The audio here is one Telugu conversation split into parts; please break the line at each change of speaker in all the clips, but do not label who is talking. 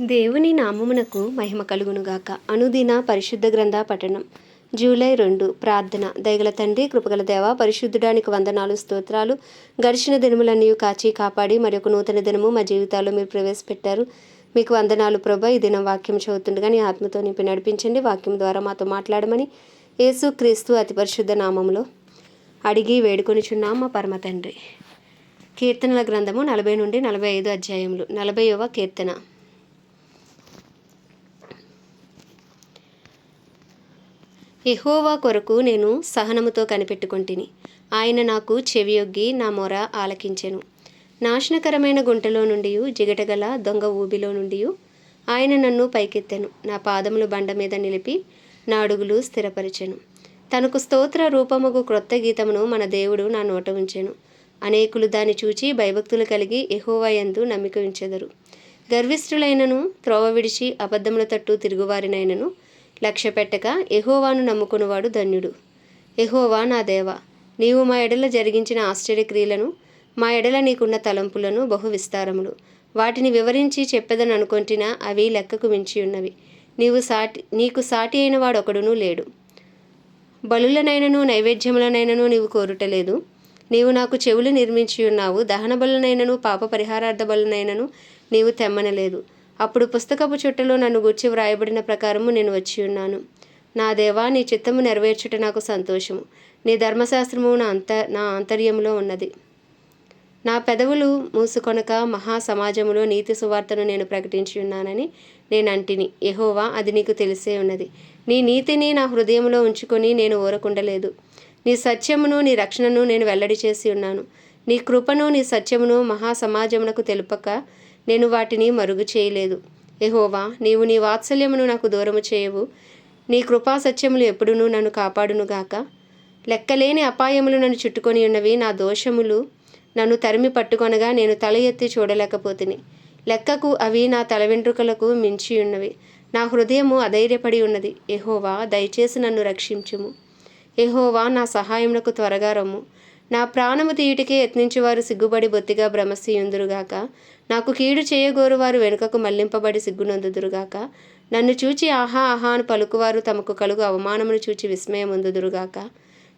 దేవుని నామమునకు మహిమ కలుగునుగాక. అనుదిన పరిశుద్ధ గ్రంథ పఠనం. జూలై రెండు ప్రార్థన. దయగల తండ్రి కృపగల దేవ పరిశుద్ధుడానికి వందనాలు స్తోత్రాలు. గడిచిన దినములన్నీ కాచి కాపాడి మరి ఒక నూతన దినము మా జీవితాల్లో మీరు ప్రవేశపెట్టారు. మీకు వందనాలు ప్రభా. ఈ దినం వాక్యం చదువుతుండగా నీ ఆత్మతో నింపి నడిపించండి. వాక్యం ద్వారా మాతో మాట్లాడమని యేసు క్రీస్తు అతి పరిశుద్ధ నామములో అడిగి వేడుకొనిచున్నాం మా పరమ తండ్రి. కీర్తనల గ్రంథము నలభై నుండి నలభై ఐదు అధ్యాయములు. నలభైవ కీర్తన. ఎహోవా కొరకు నేను సహనముతో కనిపెట్టుకొంటిని. ఆయన నాకు చెవియొగ్గి నా మొర ఆలకించెను. నాశనకరమైన గుంటలో నుండి జిగటగల దొంగ ఊబిలో నుండి ఆయన నన్ను పైకెత్తెను. నా పాదములు బండ మీద నిలిపి నా అడుగులు స్థిరపరిచెను. తనకు స్తోత్ర రూపముగు క్రొత్త గీతమును మన దేవుడు నా నోట ఉంచెను. అనేకులు దాన్ని చూచి భయభక్తులు కలిగి ఎహోవా యందు నమ్మిక ఉంచెదరు. గర్విష్ఠులైనను త్రోవ విడిచి అబద్ధముల తట్టు తిరుగువారినైనను లక్ష్య పెట్టక ఎహోవాను నమ్ముకునివాడు ధన్యుడు. ఎహోవా నా దేవ నీవు మా ఎడల జరిగించిన ఆశ్చర్యక్రియలను మా ఎడల నీకున్న తలంపులను బహు విస్తారములు. వాటిని వివరించి చెప్పెదని అనుకొంటినా అవి లెక్కకు మించి ఉన్నవి నీవు సాటి నీకు సాటి అయిన వాడొకడునూ లేడు. బలులనైనను నైవేద్యములనైనను నీవు కోరుటలేదు. నీవు నాకు చెవులు నిర్మించి ఉన్నావు దహన బలునైనను పాప పరిహారార్థ బలునైనను నీవు తెమ్మనలేదు. అప్పుడు పుస్తకపు చుట్టలో నన్ను గుర్చి వ్రాయబడిన ప్రకారము నేను వచ్చి ఉన్నాను. నా దేవా నీ చిత్తము నెరవేర్చుట నాకు సంతోషము. నీ ధర్మశాస్త్రము నా అంత నా ఆంతర్యంలో ఉన్నది. నా పెదవులు మూసుకొనక మహాసమాజములో నీతి సువార్తను నేను ప్రకటించి ఉన్నానని నేను అంటిని. ఎహోవా అది నీకు తెలిసే ఉన్నది. నీ నీతిని నా హృదయంలో ఉంచుకొని నేను ఊరకుండలేదు. నీ సత్యమును నీ రక్షణను నేను వెల్లడి చేసి ఉన్నాను. నీ కృపను నీ సత్యమును మహాసమాజమునకు తెలుపక నేను వాటిని మరుగు చేయలేదు. ఎహోవా నీవు నీ వాత్సల్యమును నాకు దూరము చేయవు. నీ కృపా సత్యములు ఎప్పుడునూ నన్ను కాపాడునుగాక లెక్కలేని అపాయములు నన్ను చుట్టుకొని ఉన్నవి నా దోషములు నన్ను తరిమి పట్టుకొనగా నేను తల ఎత్తి చూడలేకపోతిని. లెక్కకు అవి నా తల వెంట్రుకలకు మించి ఉన్నవి. నా హృదయము అధైర్యపడి ఉన్నది. ఎహోవా దయచేసి నన్ను రక్షించుము. ఎహోవా నా సహాయమునకు త్వరగా రమ్ము. నా ప్రాణము తీయుటికే యత్నించువారు సిగ్గుబడి బొత్తిగా భ్రమసియుందురుగాక నాకు కీడు చేయగోరు వారు వెనుకకు మళ్ళింపబడి సిగ్గునందుదురుగాక. నన్ను చూచి ఆహా ఆహా అని పలుకువారు తమకు కలుగు అవమానమును చూచి విస్మయముందుదురుగాక.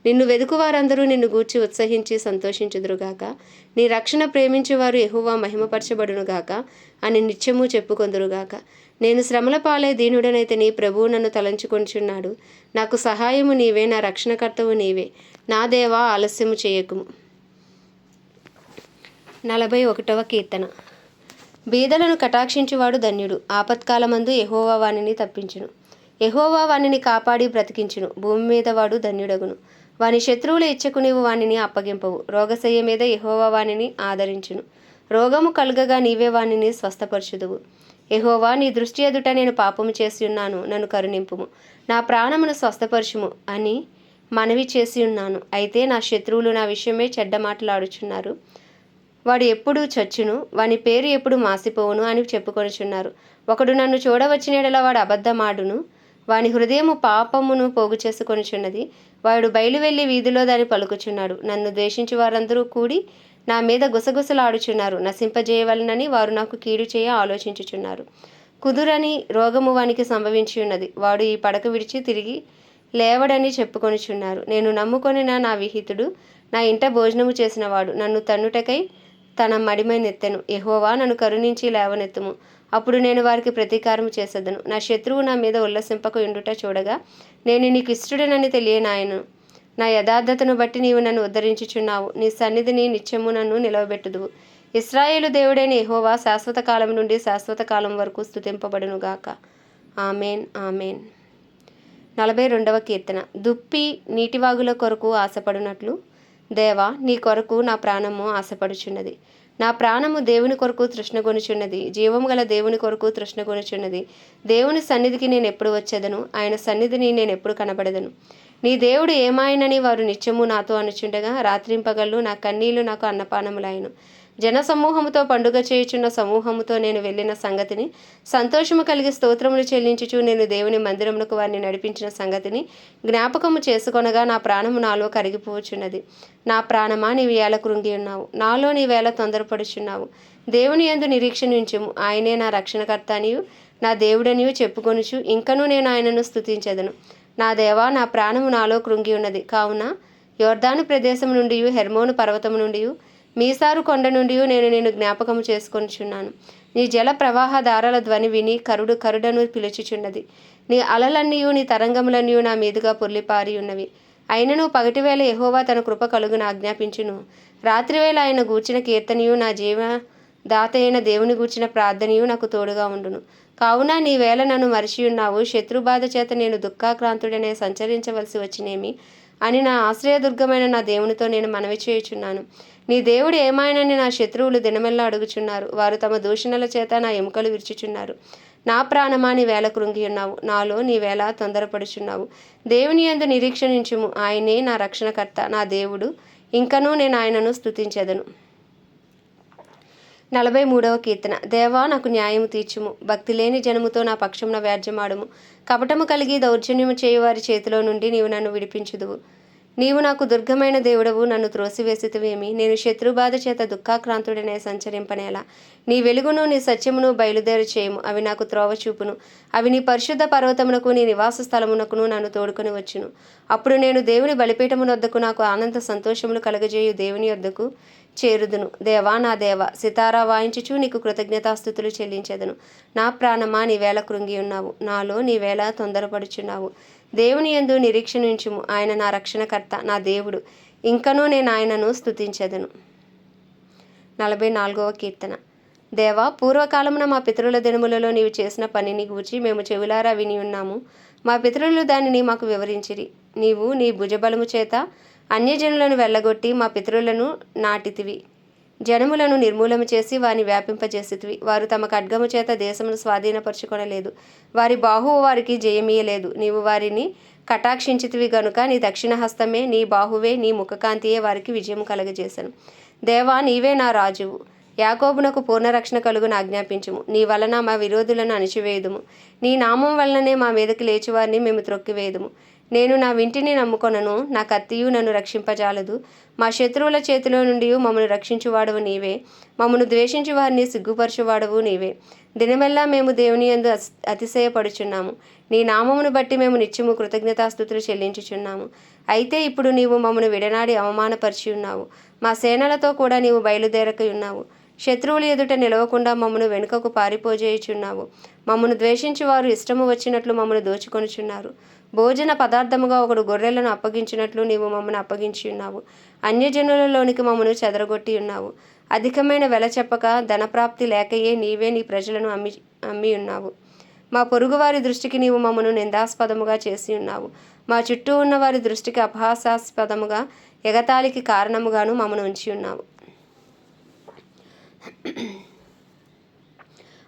నిన్ను వెదుకువారందరూ నిన్ను గూర్చి ఉత్సహించి సంతోషించుదురుగాక. నీ రక్షణ ప్రేమించేవారు ఎహువా మహిమపరచబడునుగాక అని నిత్యము చెప్పుకొందురుగాక. నేను శ్రమల పాలే దీనుడనైతే నీ ప్రభువు నన్ను తలంచుకొంచున్నాడు. నాకు సహాయము నీవే నా రక్షణకర్తవు నీవే. నా దేవా ఆలస్యము చేయకుము. నలభై ఒకటవ కీర్తన. బీదలను కటాక్షించువాడు ధన్యుడు. ఆపత్కాలమందు ఎహోవా వాణిని తప్పించును. ఎహోవా వాణిని కాపాడి బ్రతికించును. భూమి మీద వాడు ధన్యుడగును. వాని శత్రువుల ఇచ్చకు నీవు వానిని అప్పగింపవు. రోగశయ్య మీద ఎహోవా వాణిని ఆదరించును. రోగము కలుగగా నీవే వానిని స్వస్థపరచుదువు. ఎహోవా నీ దృష్టి ఎదుట నేను పాపము చేసి ఉన్నాను నన్ను కరుణింపుము. నా ప్రాణమును స్వస్థపరచుము అని మనవి చేసి ఉన్నాను అయితే నా శత్రువులు నా విషయమే చెడ్డ మాటలాడుచున్నారు వాడు ఎప్పుడు చచ్చును వాని పేరు ఎప్పుడు మాసిపోవును అని చెప్పుకొనిచున్నారు. ఒకడు నన్ను చూడవచ్చినడలా వాడు అబద్ధమాడును వాని హృదయము పాపమును పోగు చేసుకొనిచున్నది. వాడు బయలువెళ్ళి వీధిలో దాన్ని పలుకుచున్నాడు. నన్ను ద్వేషించి వారందరూ కూడి నా మీద గుసగుసలాడుచున్నారు. నశింపజేయవలనని వారు నాకు కీడు చేయ ఆలోచించుచున్నారు. కుదురని రోగము వానికి సంభవించి ఉన్నది వాడు ఈ పడక విడిచి తిరిగి లేవడని చెప్పుకొనిచున్నారు. నేను నమ్ముకొనిన నా విహితుడు నా ఇంట భోజనము చేసినవాడు నన్ను తన్నుటకై తన మడిమై నెత్తెను. ఎహోవా నన్ను కరుణించి లేవనెత్తుము. అప్పుడు నేను వారికి ప్రతీకారం చేసేదను. నా శత్రువు నా మీద ఉల్లసింపకు ఉండుట చూడగా నేను నీకు ఇష్టడనని తెలియనాయను. నా యథార్థతను బట్టి నీవు నన్ను ఉద్ధరించుచున్నావు. నీ సన్నిధిని నిత్యము నన్ను నిలవబెట్టుదువు. ఇస్రాయేలు దేవుడైన ఎహోవా శాశ్వత కాలం నుండి శాశ్వత కాలం వరకు స్థుతింపబడునుగాక ఆమెన్ ఆమెన్. నలభై రెండవ కీర్తన. దుప్పి నీటివాగుల కొరకు ఆశపడినట్లు దేవా నీ కొరకు నా ప్రాణము ఆశపడుచున్నది. నా ప్రాణము దేవుని కొరకు తృష్ణగొనుచున్నది. జీవము గల దేవుని కొరకు తృష్ణగొనుచున్నది. దేవుని సన్నిధికి నేను ఎప్పుడు వచ్చేదను? ఆయన సన్నిధిని నేను ఎప్పుడు కనబడదను? నీ దేవుడు ఏమాయనని వారు నిత్యము నాతో అనుచుండగా రాత్రింపగళ్ళు నా కన్నీళ్ళు నాకు అన్నపానములాయను జనసమూహముతో పండుగ చేయుచున్న సమూహముతో నేను వెళ్ళిన సంగతిని సంతోషము కలిగి స్తోత్రములు చెల్లించుచు నేను దేవుని మందిరమునకు వారిని నడిపించిన సంగతిని జ్ఞాపకము చేసుకొనగా నా ప్రాణము నాలో కరిగిపోచున్నది. నా ప్రాణమా నీవు వేళ కృంగి ఉన్నావు. నాలో నీ వేళ తొందరపడుచున్నావు. దేవుని యందు నిరీక్షణించుము ఆయనే నా రక్షణకర్త అనియు నా దేవుడనియు చెప్పుకొనుచు ఇంకనూ నేను ఆయనను స్థుతించదను నా దేవా నా ప్రాణము నాలో కృంగి ఉన్నది. కావున యోర్దాను ప్రదేశం నుండి హెర్మోను పర్వతము నుండి మీసారు కొండ నుండి నేను నేను జ్ఞాపకము చేసుకొనిచున్నాను. నీ జల ప్రవాహ దారాల ధ్వని విని కరుడు కరుడను పిలుచుచున్నది. నీ అలలన్నీయు నీ తరంగములన్నీయు నా మీదుగా పొర్లిపారి ఉన్నవి. అయినను పగటివేళ ఎహోవా తన కృప కలుగును ఆజ్ఞాపించును. రాత్రివేళ ఆయన గూర్చిన కీర్తనయు నా జీవ దాత అయిన దేవుని గూర్చిన ప్రార్థనయు నాకు తోడుగా ఉండును. కావున నీ వేళ నన్ను మరిచియున్నావు. శత్రుబాధ చేత నేను దుఃఖాక్రాంతుడనే సంచరించవలసి వచ్చినేమి? అని నా ఆశ్రయదుర్గమైన నా దేవునితో నేను మనవి చేయుచున్నాను. నీ దేవుడు ఏమాయనని నా శత్రువులు దినమెల్లా అడుగుచున్నారు. వారు తమ దూషణల చేత నా ఎముకలు విరుచుచున్నారు. నా ప్రాణమా నీ వేళ కృంగి ఉన్నావు నాలో నీ వేళ తొందరపడుచున్నావు. దేవుని యందు నిరీక్షణించుము ఆయనే నా రక్షణకర్త. నా దేవుడు. ఇంకనూ నేను ఆయనను స్తుతించెదను. నలభై మూడవ కీర్తన. దేవా నాకు న్యాయము తీర్చుము. భక్తి లేని జనముతో నా పక్షమున వ్యాజ్యమాడుము. కపటము కలిగి దౌర్జన్యము చేయువారి చేతిలో నుండి నీవు నన్ను విడిపించుదువు. నీవు నాకు దుర్గమైన దేవుడవు నన్ను త్రోసివేసితివేమి. నేను శత్రుబాధ చేత దుఃఖాక్రాంతుడనే సంచరింపనేలా. నీ వెలుగును నీ సత్యమును బయలుదేరి చేయము. అవి నాకు త్రోవ చూపును. అవి నీ పరిశుద్ధ పర్వతమునకు నీ నివాస స్థలమునకును నన్ను తోడుకొని వచ్చును. అప్పుడు నేను దేవుని బలిపీఠమునొద్దకు నాకు ఆనంద సంతోషములు కలగజేయు దేవుని వద్దకు చేరుదును. దేవా నా దేవ సితారా వాయించుచు నీకు కృతజ్ఞతాస్థుతులు చెల్లించెదను. నా ప్రాణమా నీ వేళ కృంగి ఉన్నావు. నాలో నీ వేళ తొందరపడుచున్నావు. దేవుని యందు నిరీక్షణించుము. ఆయన నా రక్షణకర్త నా దేవుడు. ఇంకనూ నేను ఆయనను స్థుతించెదను నలభై నాలుగవ కీర్తన. దేవా పూర్వకాలమున మా పితరుల దినములలో నీవు చేసిన పనిని గూర్చి మేము చెవులారా విని ఉన్నాము. మా పితరులు దానిని మాకు వివరించిరి. నీవు నీ భుజబలము చేత అన్యజనులను వెళ్ళగొట్టి మా పితరులను నాటితివి. జనములను నిర్మూలన చేసి వారిని వ్యాపింపజేసితివి. వారు తమ ఖడ్గము చేత దేశమును స్వాధీనపరచుకొనలేదు. వారి బాహువు వారికి జయమీయలేదు నీవు వారిని కటాక్షించితివి గనుక నీ దక్షిణ హస్తమే నీ బాహువే నీ ముఖకాంతియే వారికి విజయం కలగజేశాను దేవా నీవే నా రాజువు. యాకోబునకు పూర్ణరక్షణ కలుగును ఆజ్ఞాపించుము. నీ వలన మా విరోధులను అణిచివేయుదుము. నీ నామం వలననే మా మీదకి లేచివారిని మేము త్రొక్కివేయుదుము. నేను నా వింటిని నమ్ముకొనను నా కత్తియు నన్ను రక్షింపజాలదు. మా శత్రువుల చేతిలో నుండి మమ్మను రక్షించువాడవు నీవే. మమ్మను ద్వేషించి వారిని సిగ్గుపరచువాడవు నీవే. దినమెల్లా మేము దేవుని యందు అతిశయపడుచున్నాము. నీ నామమును బట్టి మేము నిత్యము కృతజ్ఞతాస్థుతులు చెల్లించుచున్నాము. అయితే ఇప్పుడు నీవు మమ్మను విడనాడి అవమానపరిచి ఉన్నావు. మా సేనలతో కూడా నీవు బయలుదేరక ఉన్నావు శత్రువుల ఎదుట నిలవకుండా మమ్మను వెనుకకు పారిపోజేయుచున్నావు. మమ్మను ద్వేషించి వారు ఇష్టము వచ్చినట్లు మమ్మను దోచుకొనుచున్నారు. భోజన పదార్థముగా ఒకడు గొర్రెలను అప్పగించినట్లు నీవు మమ్మను అప్పగించి ఉన్నావు. అన్యజనులలోనికి మమ్మను చెదరగొట్టి ఉన్నావు. అధికమైన వెల చెప్పక ధనప్రాప్తి లేకయే నీవే నీ ప్రజలను అమ్మి అమ్మి ఉన్నావు. మా పొరుగువారి దృష్టికి నీవు మమ్మను నిందాస్పదముగా చేసి ఉన్నావు. మా చుట్టూ ఉన్న వారి దృష్టికి అపహాసాస్పదముగా ఎగతాళికి కారణముగాను మమ్మను ఉంచి ఉన్నావు.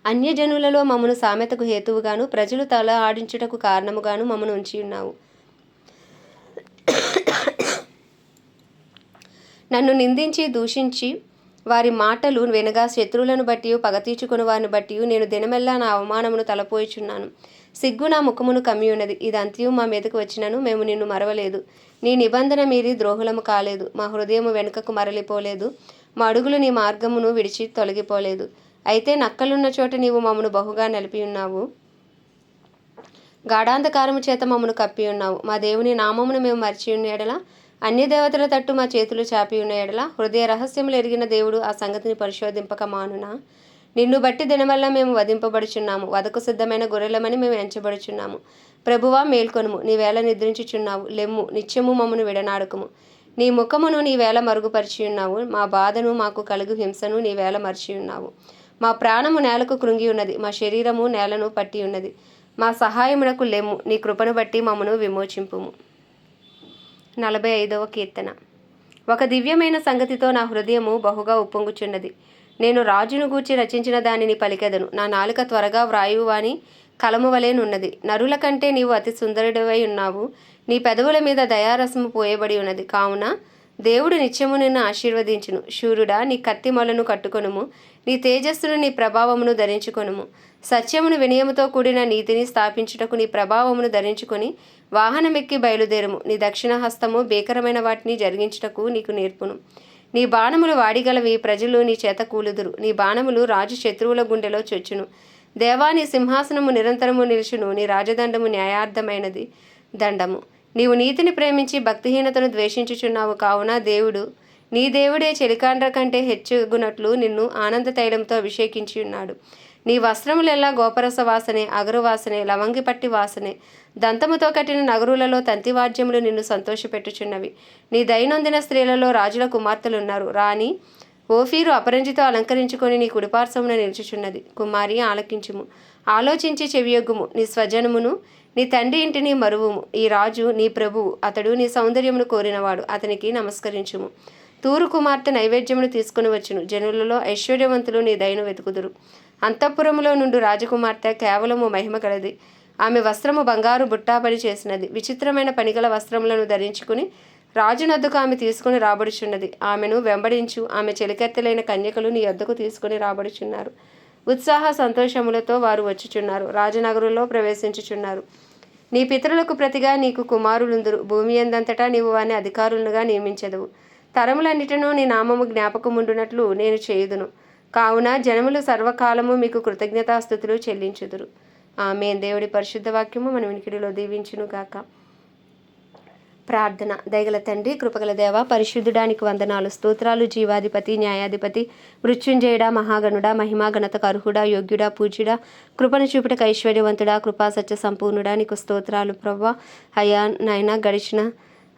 అన్యజనులలో మమ్మను సామెతకు హేతువుగాను ప్రజలు తల ఆడించుటకు కారణముగాను మమ్మను ఉంచి ఉన్నావు. నన్ను నిందించి దూషించి వారి మాటలు వినగా శత్రువులను బట్టి పగ తీర్చుకుని వారిని బట్టి నేను దినమెల్లా నా అవమానమును తలపోయిచున్నాను. సిగ్గు నా ముఖమును కమ్మి ఉన్నది ఇదంతయు మా మీదకు వచ్చినను మేము నిన్ను మరవలేదు. నీ నిబంధన మీరి ద్రోహులము కాలేదు. మా హృదయము వెనుకకు మరలిపోలేదు. మా అడుగులు నీ మార్గమును విడిచి తొలగిపోలేదు. అయితే నక్కలున్న చోట నీవు మమ్మను బహుగా నిలిపి ఉన్నావు. గాఢాంధకారము చేత మమ్మను కప్పి ఉన్నావు. మా దేవుని నామమును మేము మరిచి ఉన్న ఎడల అన్య దేవతల తట్టు మా చేతులు చాపి ఉన్న ఎడల హృదయ రహస్యములు ఎరిగిన దేవుడు ఆ సంగతిని పరిశోధింపక మానునా. నిన్ను బట్టి దినవల్ల మేము వధింపబడుచున్నాము. వదకు సిద్ధమైన గొర్రెలమని మేము ఎంచబడుచున్నాము. ప్రభువా మేల్కొనుము. నీ వేళ నిద్రించుచున్నావు. లెమ్ము. నిత్యము మమ్మను విడనాడుకుము. నీ ముఖమును నీ వేళ మరుగుపరిచి ఉన్నావు. మా బాధను మాకు కలుగు హింసను నీ వేళ మరిచి ఉన్నావు. మా ప్రాణము నేలకు కృంగి ఉన్నది మా శరీరము నేలను పట్టి ఉన్నది. మా సహాయమునకు లేము నీ కృపను బట్టి మమ్మను విమోచింపుము. నలభై ఐదవ కీర్తన. ఒక దివ్యమైన సంగతితో నా హృదయము బహుగా ఉప్పొంగుచున్నది. నేను రాజును గూర్చి రచించిన దానిని పలికెదను. నా నాలుక త్వరగా వ్రాయువాని కలము వలెనున్నది నరుల కంటే నీవు అతి సుందరుడివై ఉన్నావు. నీ పెదవుల మీద దయారసము పోయబడి ఉన్నది. కావున దేవుడు నిత్యము నిన్ను ఆశీర్వదించును. శూరుడా నీ కత్తి మొలను కట్టుకొనుము. నీ తేజస్సును నీ ప్రభావమును ధరించుకొనుము. సత్యమును వినయముతో కూడిన నీతిని స్థాపించుటకు నీ ప్రభావమును ధరించుకొని వాహనమెక్కి బయలుదేరుము. నీ దక్షిణ హస్తము భీకరమైన వాటిని జరిగించుటకు నీకు నేర్పును. నీ బాణములు వాడిగలవి ప్రజలు నీ చేత కూలుదురు. నీ బాణములు రాజు శత్రువుల గుండెలో చొచ్చును. దేవా నీ సింహాసనము నిరంతరము నిలుచును. నీ రాజదండము న్యాయార్థమైనది దండము. నీవు నీతిని ప్రేమించి భక్తిహీనతను ద్వేషించుచున్నావు. కావున దేవుడు నీ దేవుడే చెలికాండ్ర కంటే హెచ్చుగునట్లు నిన్ను ఆనంద తైలంతో అభిషేకించి ఉన్నాడు. నీ వస్త్రములెల్లా గోపరస వాసనే అగరు వాసనే లవంగి పట్టి వాసనే. దంతముతో కట్టిన నగరులలో తంతివాద్యములు నిన్ను సంతోషపెట్టుచున్నవి. నీ దైనందిన స్త్రీలలో రాజుల కుమార్తెలున్నారు. రాణి ఓఫీరు అపరంజితో అలంకరించుకొని నీ కుడిపార్శ్వమున నిలుచుచున్నది. కుమారి ఆలకించుము. ఆలోచించి చెవియొగ్గుము. నీ స్వజనమును నీ తండ్రి ఇంటిని మరువుము. ఈ రాజు నీ ప్రభువు. అతడు నీ సౌందర్యమును కోరినవాడు. అతనికి నమస్కరించుము. తూరు కుమార్తె నైవేద్యమును తీసుకుని వచ్చును. జనులలో ఐశ్వర్యవంతులు నీ దయను వెతుకుదురు. అంతఃపురములో నుండి రాజకుమార్తె కేవలము మహిమ కలది. ఆమె వస్త్రము బంగారు బుట్టాపని చేసినది. విచిత్రమైన పనిగల వస్త్రములను ధరించుకుని రాజునద్దుకు ఆమె తీసుకుని రాబడుచున్నది. ఆమెను వెంబడించు. ఆమె చెలికెత్తలైన కన్యకలు నీ వద్దకు తీసుకుని రాబడుచున్నారు. ఉత్సాహ సంతోషములతో వారు వచ్చుచున్నారు. రాజనగరులో ప్రవేశించుచున్నారు. నీ పితరులకు ప్రతిగా నీకు కుమారులుందురు. భూమి ఎందంతటా నీవు వారిని అధికారులుగా నియమించదవు. తరములన్నిటినూ నీ నామము జ్ఞాపకముండునట్లు నేను చేయుదును. కావున జనములు సర్వకాలము మీకు కృతజ్ఞతాస్థుతులు చెల్లించుదురు. ఆమె దేవుడి పరిశుద్ధ వాక్యము మన వినికిడిలో దీవించును గాక. ప్రార్థన. దయగల తండ్రి కృపగల దేవ పరిశుద్ధుడానికి వందనాలు స్తోత్రాలు జీవాధిపతి న్యాయాధిపతి మృత్యుంజయుడ మహాగణుడ మహిమా గణతకు అర్హుడ యోగ్యుడా పూజ్యుడ కృపను చూపుటకు ఐశ్వర్యవంతుడా కృపా సత్య సంపూర్ణుడా నీకు స్తోత్రాలు ప్రవ్వ. అయా నాయన గడిచిన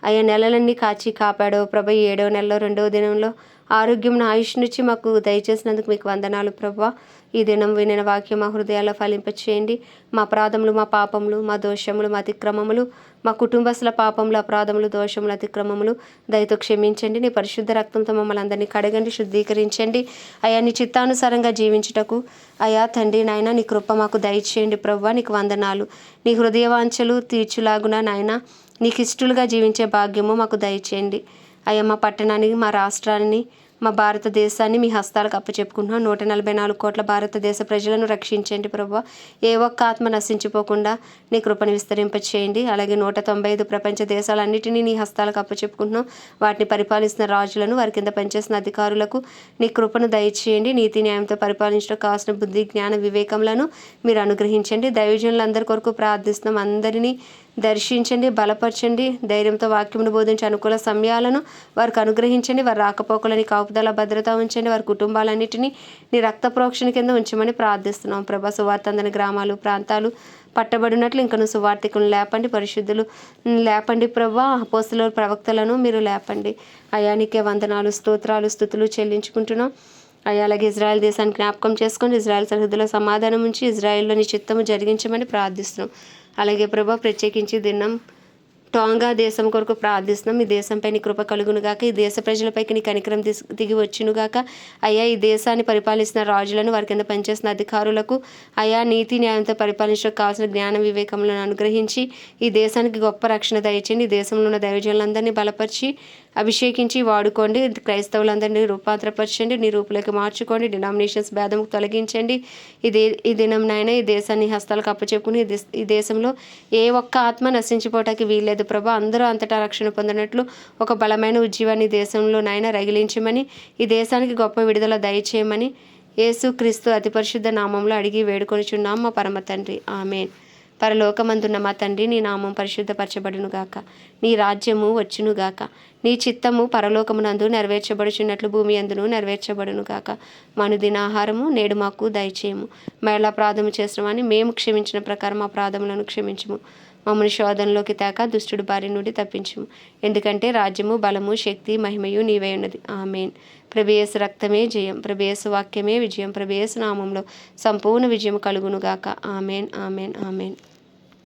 అయ్యా నెలలన్నీ కాచి కాపాడో. ప్రభ ఏడవ నెలలో రెండవ దినంలో ఆరోగ్యం ఆయుష్నుచ్చి మాకు దయచేసినందుకు మీకు వందనాలు ప్రభా. ఈ దినం వినిన వాక్యం మా హృదయాల్లో ఫలింపచేయండి. మా అపరాధములు మా పాపములు మా దోషములు మా అతిక్రమములు మా కుటుంబస్తుల పాపములు అపరాధములు దోషములు అతిక్రమములు దయతో క్షమించండి. నీ పరిశుద్ధ రక్తంతో మమ్మల్ని అందరినీ కడగండి శుద్ధీకరించండి. అయా నీ చిత్తానుసారంగా జీవించుటకు అయా తండ్రి నాయన నీ కృప మాకు దయచేయండి ప్రవ్వ నీకు వందనాలు. నీ హృదయవాంఛలు తీర్చులాగున నాయన నీకు ఇష్టలుగా జీవించే భాగ్యము మాకు దయచేయండి. అయ్యా మా పట్టణాన్ని మా రాష్ట్రాన్ని మా భారతదేశాన్ని మీ హస్తాలకు అప్పచెప్పుకుంటున్నాం. నూట నలభై నాలుగు కోట్ల భారతదేశ ప్రజలను రక్షించండి ప్రభు. ఏ ఒక్క ఆత్మ నశించిపోకుండా నీ కృపను విస్తరింపచేయండి. అలాగే నూట తొంభై ఐదు ప్రపంచ దేశాలన్నిటినీ నీ హస్తాలకు అప్పచెప్పుకుంటున్నాం. వాటిని పరిపాలిస్తున్న రాజులను వారి కింద పనిచేసిన అధికారులకు నీ కృపను దయచేయండి. నీతి న్యాయంతో పరిపాలించడం కావాల్సిన బుద్ధి జ్ఞాన వివేకములను మీరు అనుగ్రహించండి. దైవజనులందరి కొరకు ప్రార్థిస్తున్నాం. అందరినీ దర్శించండి బలపరచండి ధైర్యంతో వాక్యమును బోధించి అనుకూల సమయాలను వారికి అనుగ్రహించండి వారి రాకపోకలని కాపుదల భద్రత ఉంచండి వారి కుటుంబాలన్నింటినీ నీ రక్త ప్రోక్షణ కింద ఉంచమని ప్రార్థిస్తున్నాం. ప్రభా సువార్త అందని గ్రామాలు ప్రాంతాలు పట్టబడినట్లు ఇంకను సువార్థికులను లేపండి పరిశుద్ధులు లేపండి ప్రభా అపోస్తుల ప్రవక్తలను మీరు లేపండి. అయానికే వందనాలు స్తోత్రాలు స్థుతులు చెల్లించుకుంటున్నాం. అయ్యా అలాగే ఇజ్రాయెల్ దేశాన్ని జ్ఞాపకం చేసుకొని ఇజ్రాయెల్ సరిహద్దులో సమాధానం ఉంచి ఇజ్రాయెల్లోని చిత్తము జరిగించమని ప్రార్థిస్తున్నాం. అలాగే ప్రభా ప్రత్యేకించి దినం టోంగా దేశం కొరకు ప్రార్థిస్తున్నాం. ఈ దేశంపై నీ కృప కలుగును గాక. ఈ దేశ ప్రజలపైకి నీ కనికరం దిగి వచ్చును గాక. అయ్యా ఈ దేశాన్ని పరిపాలిస్తున్న రాజులను వారి కింద పనిచేసిన అధికారులకు అయా నీతి న్యాయంతో పరిపాలించడానికి కావాల్సిన జ్ఞాన వివేకములను అనుగ్రహించి ఈ దేశానికి గొప్ప రక్షణ దయచేయండి. ఈ దేశంలో ఉన్న దైవజనులందరినీ బలపరిచి అభిషేకించి వాడుకోండి. క్రైస్తవులందరినీ రూపాంతరపరచండి. నీ రూపులోకి మార్చుకోండి. డినామినేషన్స్ భేదం తొలగించండి. ఇది ఈ దినం నాయన ఈ దేశాన్ని హస్తాలకు అప్పచెప్పుకుని ఈ దేశంలో ఏ ఒక్క ఆత్మ నశించిపోవటానికి వీల్లేదు. ప్రభా. అందరూ అంతటా రక్షణ పొందినట్లు ఒక బలమైన ఉద్యమాన్ని దేశంలో నాయన రగిలించమని ఈ దేశానికి గొప్ప విడుదల దయచేయమని యేసు క్రీస్తు అతి పరిశుద్ధ నామంలో అడిగి వేడుకొనిచున్నాం మా పరమ తండ్రి. ఆమెన్. పరలోకమందున్న మా తండ్రి నీ నామం పరిశుద్ధపరచబడునుగాక నీ రాజ్యము వచ్చునుగాక నీ చిత్తము పరలోకమునందు నెరవేర్చబడుచున్నట్లు భూమి అందును నెరవేర్చబడునుగాక మను దినాహారము నేడు మాకు దయచేయము. మరలా ప్రాధము చేసినవని మేము క్షమించిన ప్రకారం మా ప్రాధములను క్షమించము. మమ్మల్ని శోధనలోకి తేక దుష్టుడు బారి నుండి తప్పించము. ఎందుకంటే రాజ్యము బలము శక్తి మహిమయు నీవై ఉన్నది. ఆమెన్. ప్రభేసు రక్తమే జయం. ప్రభేసు వాక్యమే విజయం. ప్రభేసు నామంలో సంపూర్ణ విజయం కలుగునుగాక ఆమెన్ ఆమెన్ ఆమెన్.